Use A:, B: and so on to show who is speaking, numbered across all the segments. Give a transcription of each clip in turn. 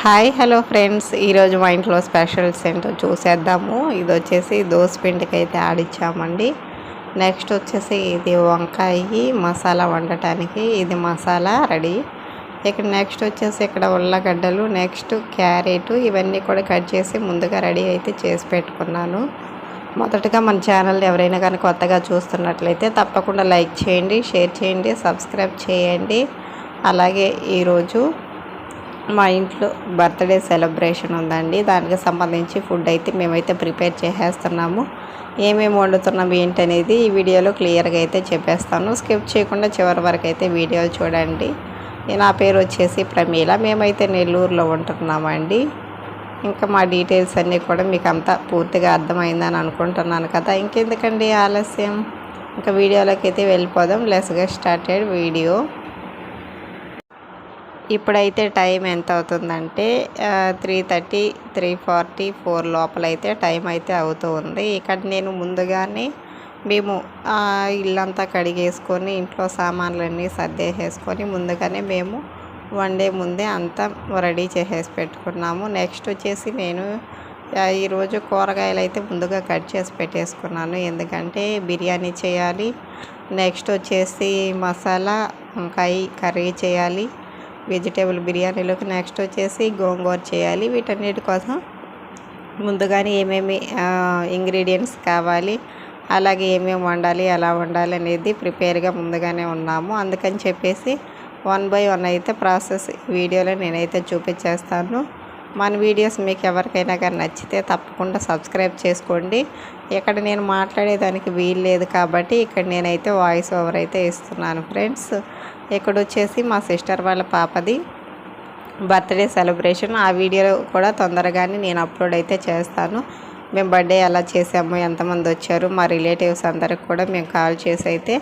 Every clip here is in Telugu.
A: Hi hello friends. ఈరోజు మా ఇంట్లో స్పెషల్స్ ఏంటో చూసేద్దాము. ఇది వచ్చేసి దోశ పిండికి అయితే ఆడిచ్చామండి నెక్స్ట్ వచ్చేసి ఇది వంకాయ మసాలా వండటానికి ఇది మసాలా రెడీ. ఇక్కడ నెక్స్ట్ వచ్చేసి ఇక్కడ ఉల్లగడ్డలు నెక్స్ట్ క్యారెట్ ఇవన్నీ కూడా కట్ చేసి ముందుగా రెడీ అయితే చేసి పెట్టుకున్నాను. మొదటగా మన ఛానల్ ఎవరైనా కానీ కొత్తగా చూస్తున్నట్లయితే తప్పకుండా లైక్ చేయండి షేర్ చేయండి సబ్స్క్రైబ్ చేయండి. అలాగే ఈరోజు మా ఇంట్లో బర్త్డే సెలబ్రేషన్ ఉందండి. దానికి సంబంధించి ఫుడ్ అయితే మేమైతే ప్రిపేర్ చేసేస్తున్నాము. ఏమేమి వండుతున్నాం ఏంటనేది ఈ వీడియోలో క్లియర్గా అయితే చెప్పేస్తాను. స్కిప్ చేయకుండా చివరి వరకు అయితే వీడియో చూడండి. నా పేరు వచ్చేసి ప్రమీల. మేమైతే నెల్లూరులో ఉంటున్నామండి. ఇంకా మా డీటెయిల్స్ అన్నీ కూడా మీకు అంతా పూర్తిగా అర్థమైందని అనుకుంటున్నాను కదా. ఇంకెందుకండి ఆలస్యం? ఇంకా వీడియోలోకి అయితే వెళ్ళిపోదాం. లెస్గా స్టార్టెడ్ వీడియో ఇప్పుడైతే టైం ఎంత అవుతుందంటే three thirty three forty four లోపల అయితే టైం అయితే అవుతూ ఉంది. ఇక్కడ నేను ముందుగానే మేము ఇల్లంతా కడిగేసుకొని ఇంట్లో సామాన్లన్నీ సర్దేసేసుకొని ముందుగానే మేము వన్ డే ముందే అంతా రెడీ చేసేసి పెట్టుకున్నాము. నెక్స్ట్ వచ్చేసి నేను ఈరోజు కూరగాయలు అయితే ముందుగా కట్ చేసి పెట్టేసుకున్నాను. ఎందుకంటే బిర్యానీ చేయాలి నెక్స్ట్ వచ్చేసి మసాలా వంకాయ కర్రీ చేయాలి వెజిటేబుల్ బిర్యానీలోకి నెక్స్ట్ వచ్చేసి గోంగూర చేయాలి. వీటన్నిటి కోసం ముందుగానే ఏమేమి ఇంగ్రీడియంట్స్ కావాలి అలాగే ఏమేమి వండాలి ఎలా వండాలి అనేది ప్రిపేర్గా ముందుగానే ఉన్నాము. అందుకని చెప్పేసి వన్ బై వన్ అయితే ప్రాసెస్ వీడియోలో నేనైతే చూపించేస్తాను. మన వీడియోస్ మీకు ఎవరికైనా కానీ నచ్చితే తప్పకుండా సబ్స్క్రైబ్ చేసుకోండి. ఇక్కడ నేను మాట్లాడేదానికి వీలు లేదు కాబట్టి ఇక్కడ నేనైతే వాయిస్ ఓవర్ అయితే ఇస్తున్నాను ఫ్రెండ్స్ ఇక్కడ వచ్చేసి మా సిస్టర్ వాళ్ళ పాపది బర్త్డే సెలబ్రేషన్ ఆ వీడియో కూడా తొందరగానే నేను అప్లోడ్ అయితే చేస్తాను. మేము బర్త్డే ఎలా చేసాము ఎంతమంది వచ్చారు మా రిలేటివ్స్ అందరికి కూడా మేము కాల్ చేసి అయితే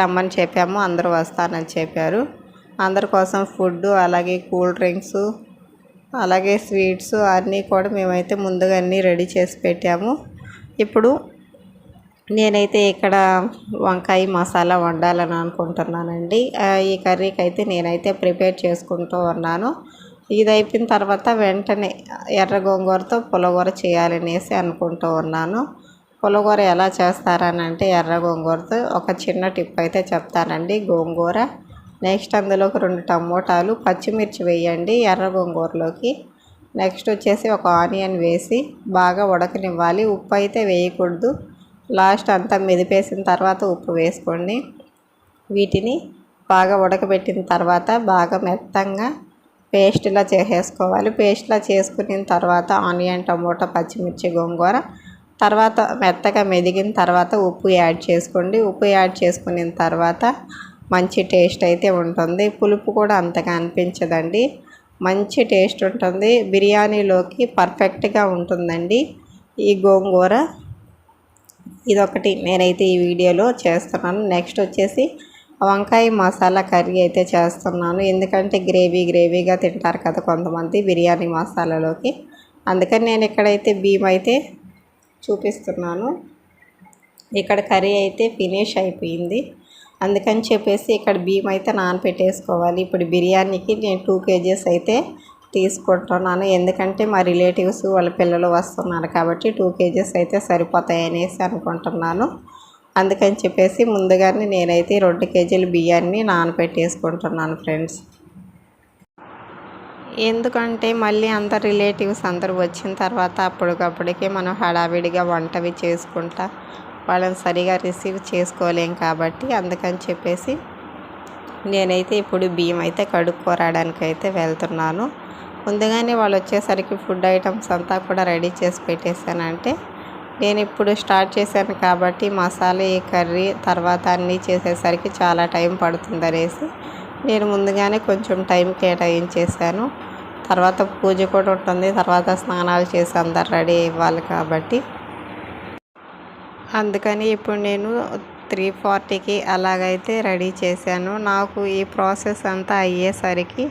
A: రమ్మని చెప్పాము. అందరూ వస్తానని చెప్పారు. అందరి కోసం ఫుడ్ అలాగే కూల్ డ్రింక్స్ అలాగే స్వీట్స్ అన్నీ కూడా మేమైతే ముందుగా అన్నీ రెడీ చేసి పెట్టాము. ఇప్పుడు నేనైతే ఇక్కడ వంకాయ మసాలా వండాలని అనుకుంటున్నానండి. ఈ కర్రీకి అయితే నేనైతే ప్రిపేర్ చేసుకుంటూ ఉన్నాను. ఇది అయిపోయిన తర్వాత వెంటనే ఎర్ర గోంగూరతో పులగూర చేయాలనేసి అనుకుంటూ ఉన్నాను. పులగూర ఎలా చేస్తారనంటే ఎర్ర గోంగూరతో ఒక చిన్న టిప్ అయితే చెప్తానండి. గోంగూర నెక్స్ట్ అందులోకి రెండు టమోటాలు పచ్చిమిర్చి వేయండి ఎర్ర గోంగూరలోకి. నెక్స్ట్ వచ్చేసి ఒక ఆనియన్ వేసి బాగా ఉడకనివ్వాలి. ఉప్పు అయితే వేయకూడదు. లాస్ట్ అంతా మెదిపేసిన తర్వాత ఉప్పు వేసుకోండి. వీటిని బాగా ఉడకబెట్టిన తర్వాత బాగా మెత్తంగా పేస్ట్లా చేసేసుకోవాలి. పేస్ట్లా చేసుకున్న తర్వాత ఆనియన్ టమోటా పచ్చిమిర్చి గోంగూర తర్వాత మెత్తగా మెదిగిన తర్వాత ఉప్పు యాడ్ చేసుకోండి. ఉప్పు యాడ్ చేసుకున్న తర్వాత మంచి టేస్ట్ అయితే ఉంటుంది. పులుపు కూడా అంతగా అనిపించదండి. మంచి టేస్ట్ ఉంటుంది. బిర్యానీలోకి పర్ఫెక్ట్గా ఉంటుందండి. ఈ గోంగూర ఇదొకటి నేనైతే ఈ వీడియోలో చేస్తున్నాను. నెక్స్ట్ వచ్చేసి వంకాయ మసాలా కర్రీ అయితే చేస్తున్నాను. ఎందుకంటే గ్రేవీ గ్రేవీగా తింటారు కదా కొంతమంది బిర్యానీ మసాలాలోకి. అందుకని నేను ఇక్కడైతే బియ్యం అయితే చూపిస్తున్నాను. ఇక్కడ కర్రీ అయితే ఫినిష్ అయిపోయింది. అందుకని చెప్పేసి ఇక్కడ బియ్యం అయితే నానపెట్టేసుకోవాలి. ఇప్పుడు బిర్యానీకి నేను టూ కేజీస్ అయితే తీసుకుంటున్నాను. ఎందుకంటే మా రిలేటివ్స్ వాళ్ళ పిల్లలు వస్తున్నారు కాబట్టి టూ కేజీస్ అయితే సరిపోతాయి అనేసి అనుకుంటున్నాను. అందుకని చెప్పేసి ముందుగానే నేనైతే రెండు కేజీల బియ్యాన్ని నానపెట్టేసుకుంటున్నాను ఫ్రెండ్స్. ఎందుకంటే మళ్ళీ అందరు రిలేటివ్స్ అందరు వచ్చిన తర్వాత అప్పటికప్పటికే మనం హడావిడిగా వంటవి చేసుకుంటా వాళ్ళని సరిగా రిసీవ్ చేసుకోలేం కాబట్టి అందుకని చెప్పేసి నేనైతే ఇప్పుడు బియ్యం అయితే కడుక్కోరాడానికి అయితే వెళ్తున్నాను. ముందుగానే వాళ్ళు వచ్చేసరికి ఫుడ్ ఐటమ్స్ అంతా కూడా రెడీ చేసి పెట్టేశానంటే నేను ఇప్పుడు స్టార్ట్ చేశాను కాబట్టి మసాలా ఈ కర్రీ తర్వాత అన్నీ చేసేసరికి చాలా టైం పడుతుంది అనేసి నేను ముందుగానే కొంచెం టైం కేటాయించేసాను తర్వాత పూజ కూడా ఉంటుంది తర్వాత స్నానాలు చేసి అందరు రెడీ ఇవ్వాలి కాబట్టి అందుకని ఇప్పుడు నేను త్రీ ఫార్టీకి అలాగైతే రెడీ చేశాను. నాకు ఈ ప్రాసెస్ అంతా అయ్యేసరికి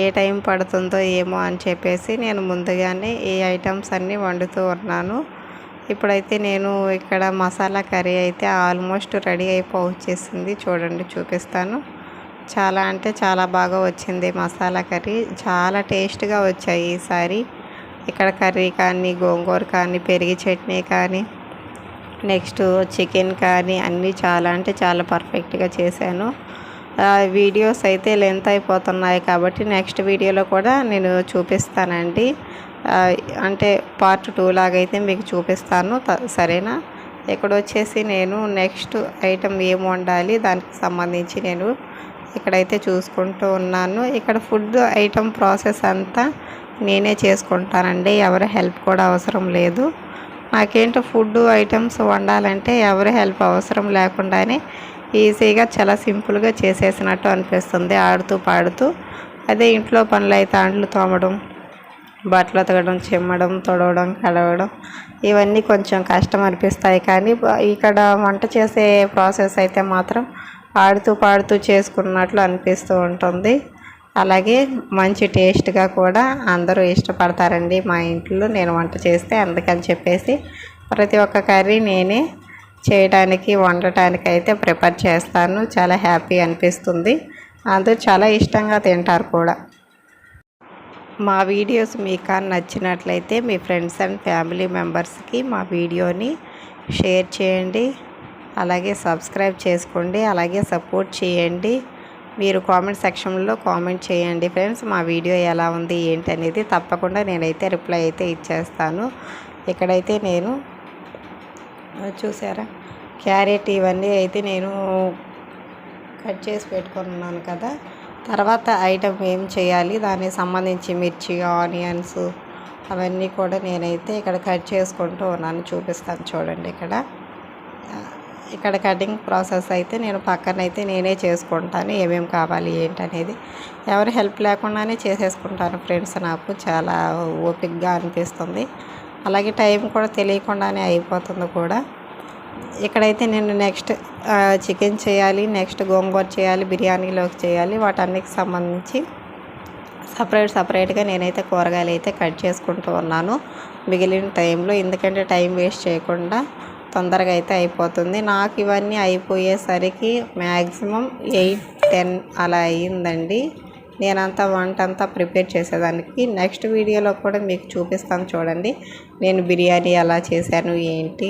A: ఏ టైం పడుతుందో ఏమో అని చెప్పేసి నేను ముందుగానే ఈ ఐటమ్స్ అన్నీ వండుతూ ఉన్నాను. ఇప్పుడైతే నేను ఇక్కడ మసాలా కర్రీ అయితే ఆల్మోస్ట్ రెడీ అయిపో వచ్చేసింది. చూడండి చూపిస్తాను. చాలా అంటే చాలా బాగా వచ్చింది మసాలా కర్రీ. చాలా టేస్ట్గా వచ్చాయి ఈసారి. ఇక్కడ కర్రీ కానీ గోంగూర కానీ పెరిగి చట్నీ కానీ నెక్స్ట్ చికెన్ కానీ అన్నీ చాలా అంటే చాలా పర్ఫెక్ట్గా చేశాను. వీడియోస్ అయితే లెంత్ అయిపోతున్నాయి కాబట్టి నెక్స్ట్ వీడియోలో కూడా నేను చూపిస్తానండి. అంటే పార్ట్ టూ లాగైతే మీకు చూపిస్తాను. సరేనా? ఇక్కడ వచ్చేసి నేను నెక్స్ట్ ఐటెం ఏం వండాలి దానికి సంబంధించి నేను ఇక్కడైతే చూసుకుంటూ ఉన్నాను. ఇక్కడ ఫుడ్ ఐటెం ప్రాసెస్ అంతా నేనే చేసుకుంటానండి. ఎవరి హెల్ప్ కూడా అవసరం లేదు. నాకేంటో ఫుడ్ ఐటమ్స్ వండాలంటే ఎవరి హెల్ప్ అవసరం లేకుండానే ఈజీగా చాలా సింపుల్గా చేసేసినట్టు అనిపిస్తుంది ఆడుతూ పాడుతూ. అదే ఇంట్లో పనులు అయితే అండ్లు తోమడం బట్టలు ఉతకడం చిమ్మడం తొడవడం కడవడం ఇవన్నీ కొంచెం కష్టం అనిపిస్తాయి. కానీ ఇక్కడ వంట చేసే ప్రాసెస్ అయితే మాత్రం ఆడుతూ పాడుతూ చేసుకున్నట్లు అనిపిస్తూ ఉంటుంది. అలాగే మంచి టేస్ట్గా కూడా అందరూ ఇష్టపడతారండి మా ఇంట్లో నేను వంట చేస్తే అందుకని చెప్పేసి ప్రతి ఒక్క కర్రీ నేనే చేయడానికి వండటానికి అయితే ప్రిపేర్ చేస్తాను. చాలా హ్యాపీ అనిపిస్తుంది. అందరూ చాలా ఇష్టంగా తింటారు కూడా. మా వీడియోస్ మీకు నచ్చినట్లయితే మీ ఫ్రెండ్స్ అండ్ ఫ్యామిలీ మెంబర్స్కి మా వీడియోని షేర్ చేయండి. అలాగే సబ్స్క్రైబ్ చేసుకోండి. అలాగే సపోర్ట్ చేయండి. మీరు కామెంట్ సెక్షన్లో కామెంట్ చేయండి. ఫ్రెండ్స్ మా వీడియో ఎలా ఉంది ఏంటి అనేది తప్పకుండా నేనైతే రిప్లై అయితే ఇచ్చేస్తాను. ఇక్కడైతే నేను చూసారా? క్యారెట్ ఇవన్నీ అయితే నేను కట్ చేసి పెట్టుకున్నాను కదా. తర్వాత ఐటమ్ ఏం చేయాలి దానికి సంబంధించి మిర్చి ఆనియన్స్ అవన్నీ కూడా నేనైతే ఇక్కడ కట్ చేసుకుంటూ ఉన్నాను. చూపిస్తాను చూడండి ఇక్కడ. ఇక్కడ కటింగ్ ప్రాసెస్ అయితే నేను పక్కనైతే నేనే చేసుకుంటాను ఏమేమి కావాలి ఏంటనేది. ఎవరి హెల్ప్ లేకుండానే చేసేసుకుంటాను ఫ్రెండ్స్ నాకు చాలా ఓపిక్గా అనిపిస్తుంది. అలాగే టైం కూడా తెలియకుండానే అయిపోతుంది కూడా. ఇక్కడైతే నేను నెక్స్ట్ చికెన్ చేయాలి నెక్స్ట్ గోంగూర చేయాలి బిర్యానీలోకి చేయాలి వాటన్నికి సంబంధించి సపరేట్ సపరేట్గా నేనైతే కూరగాయలు అయితే కట్ చేసుకుంటూ ఉన్నాను మిగిలిన టైంలో. ఎందుకంటే టైం వేస్ట్ చేయకుండా తొందరగా అయితే అయిపోతుంది. నాకు ఇవన్నీ అయిపోయేసరికి మ్యాక్సిమం ఎయిట్ టెన్ అలా అయ్యిందండి నేనంతా వంట అంతా ప్రిపేర్ చేసేదానికి. నెక్స్ట్ వీడియోలో కూడా మీకు చూపిస్తాను చూడండి. నేను బిర్యానీ ఎలా చేశాను ఏంటి?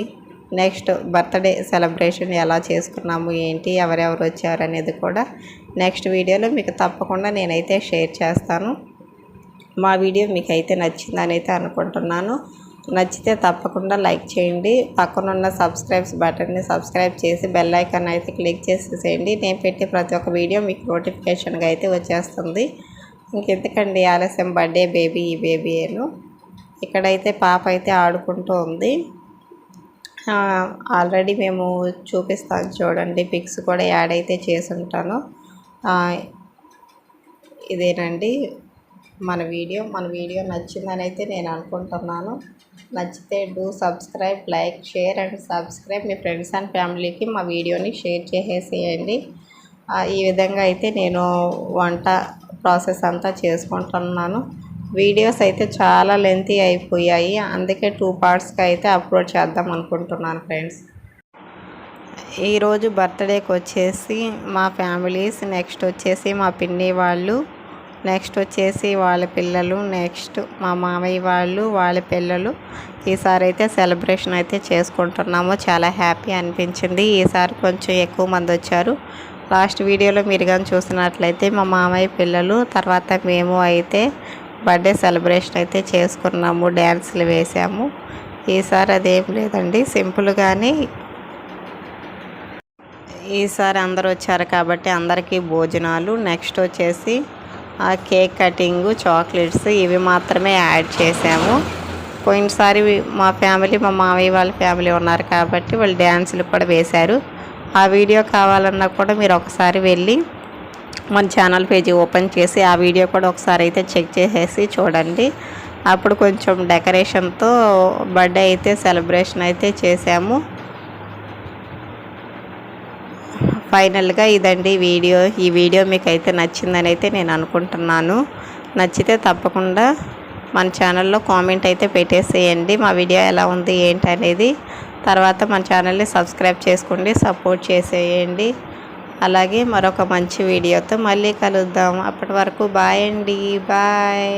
A: నెక్స్ట్ బర్త్డే సెలబ్రేషన్ ఎలా చేసుకున్నాము ఏంటి? ఎవరెవరు వచ్చారు అనేది కూడా నెక్స్ట్ వీడియోలో మీకు తప్పకుండా నేనైతే షేర్ చేస్తాను. మా వీడియో మీకు అయితే నచ్చిందని అయితే అనుకుంటున్నాను. నచ్చితే తప్పకుండా లైక్ చేయండి. పక్కనున్న సబ్స్క్రైబ్స్ బటన్ని సబ్స్క్రైబ్ చేసి బెల్ ఐకాన్ అయితే క్లిక్ చేసేసేయండి. నేను పెట్టే ప్రతి ఒక్క వీడియో మీకు నోటిఫికేషన్గా అయితే వచ్చేస్తుంది. ఇంకెందుకండి ఆలస్యం? బర్త్డే బేబీ ఈ బేబీ ఏను. ఇక్కడైతే పాప అయితే ఆడుకుంటూ ఉంది. ఆల్రెడీ మేము చూపిస్తాను చూడండి. పిక్స్ కూడా యాడ్ అయితే చేసి ఉంటాను ఇదేనండి మన వీడియో. మన వీడియో నచ్చిందని అయితే నేను అనుకుంటున్నాను. నచ్చితే do subscribe like share and subscribe me friends and ఫ్యామిలీకి మా వీడియోని షేర్ చేసేసేయండి. ఈ విధంగా అయితే నేను వంట ప్రాసెస్ అంతా చేసుకుంటున్నాను. వీడియోస్ అయితే చాలా లెంతీ అయిపోయాయి. అందుకే టూ పార్ట్స్గా అయితే అప్లోడ్ చేద్దాం అనుకుంటున్నాను ఫ్రెండ్స్. ఈరోజు బర్త్డేకి వచ్చేసి మా ఫ్యామిలీస్ నెక్స్ట్ వచ్చేసి మా పిన్ని వాళ్ళు నెక్స్ట్ వచ్చేసి వాళ్ళ పిల్లలు నెక్స్ట్ మా మామయ్య వాళ్ళు వాళ్ళ పిల్లలు. ఈసారి అయితే సెలబ్రేషన్ అయితే చేసుకుంటున్నాము. చాలా హ్యాపీ అనిపించింది. ఈసారి కొంచెం ఎక్కువ మంది వచ్చారు. లాస్ట్ వీడియోలో మీరు కానీ చూసినట్లయితే మా మామయ్య పిల్లలు తర్వాత మేము అయితే బర్త్డే సెలబ్రేషన్ అయితే చేసుకున్నాము. డ్యాన్స్లు వేసాము. ఈసారి అదేం లేదండి. సింపుల్గానే ఈసారి అందరు వచ్చారు కాబట్టి అందరికీ భోజనాలు. నెక్స్ట్ వచ్చేసి ఆ కేక్ కటింగు చాక్లెట్స్ ఇవి మాత్రమే యాడ్ చేసాము పోయినసారి మా ఫ్యామిలీ మా మామయ్య వాళ్ళ ఫ్యామిలీ ఉన్నారు కాబట్టి వాళ్ళు డ్యాన్సులు కూడా వేశారు. ఆ వీడియో కావాలన్నా కూడా మీరు ఒకసారి వెళ్ళి మన ఛానల్ పేజీ ఓపెన్ చేసి ఆ వీడియో కూడా ఒకసారి అయితే చెక్ చేసేసి చూడండి. అప్పుడు కొంచెం డెకరేషన్తో బర్త్డే అయితే సెలబ్రేషన్ అయితే చేసాము ఫైనల్గా ఇదండి వీడియో. ఈ వీడియో మీకు అయితే నచ్చిందని అయితే నేను అనుకుంటున్నాను. నచ్చితే తప్పకుండా మన ఛానల్లో కామెంట్ అయితే పెట్టేసేయండి. మా వీడియో ఎలా ఉంది ఏంటి అనేది. తర్వాత మన ఛానల్ని సబ్స్క్రైబ్ చేసుకోండి సపోర్ట్ చేసేయండి. అలాగే మరొక మంచి వీడియోతో మళ్ళీ కలుద్దాం. అప్పటి వరకు బాయ్ అండి. బాయ్.